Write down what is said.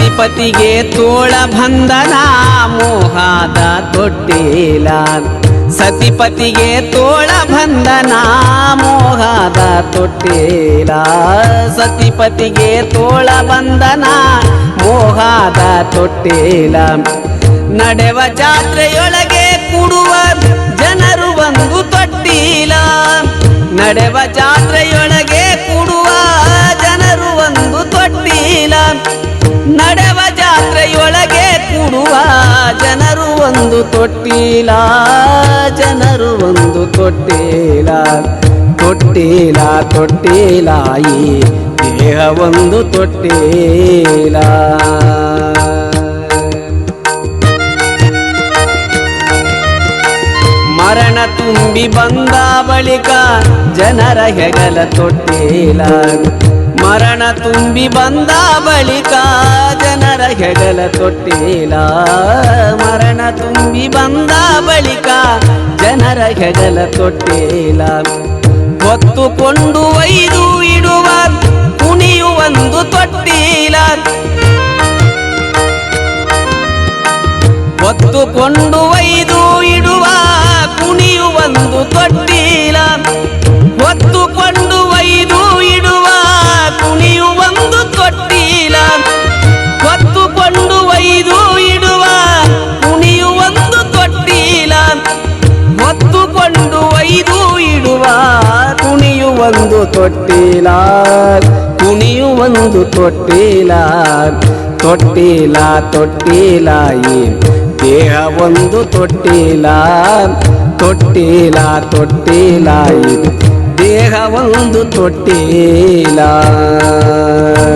ಸತಿಪತಿಗೆ ತೋಳ ಬಂಧನ, ಮೋಹದ ತೊಟ್ಟಿಲ. ಸತಿಪತಿಗೆ ತೋಳ ಬಂಧನ, ಮೋಹದ ತೊಟ್ಟಿಲ. ಸತಿಪತಿಗೆ ತೋಳ ಬಂಧನ, ಮೋಹದ ತೊಟ್ಟಿಲ. ನಡೆವ ಜಾತ್ರೆಯೊಳಗೆ ಕೂಡುವ ಜನರು ಒಂದು ತೊಟ್ಟಿಲ. ನಡೆವ ಜಾತ್ರೆಯೊಳಗೆ ಒಂದು ತೊಟ್ಟಿಲ, ಜನರು ಒಂದು ತೊಟ್ಟಿಲ ತೊಟ್ಟಿಲ ತೊಟ್ಟಿಲ, ಈ ದೇಹ ಒಂದು ತೊಟ್ಟಿಲ. ಮರಣ ತುಂಬಿ ಬಂದ ಬಳಿಕ ಜನರ ಹೆಗಲ ತೊಟ್ಟಿಲ. ಮರಣ ತುಂಬಿ ಬಂದ ಬಳಿಕ ಜನರ ಹೆಗಲ ತೊಟ್ಟಿಲ ಮರಣ ತುಂಬಿ ಬಂದ ಬಳಿಕ ಜನರ ಹೆಗಲ ತೊಟ್ಟಿಲ ಹೊತ್ತುಕೊಂಡು ಒಯ್ದು ಇಡುವ ಕುಣಿಯುವಂದು ತೊಟ್ಟಿಲ. ಹೊತ್ತುಕೊಂಡು ಕುಣಿಯುವೊಂದು ತೊಟ್ಟಿಲ ಕುಣಿಯುವೊಂದು ತೊಟ್ಟಿಲ ತೊಟ್ಟಿಲ ತೊಟ್ಟಿಲ ಈ ದೇಹ ಒಂದು ತೊಟ್ಟಿಲ ತೊಟ್ಟಿಲ ತೊಟ್ಟಿಲ ಈ ದೇಹ ಒಂದು ತೊಟ್ಟಿಲ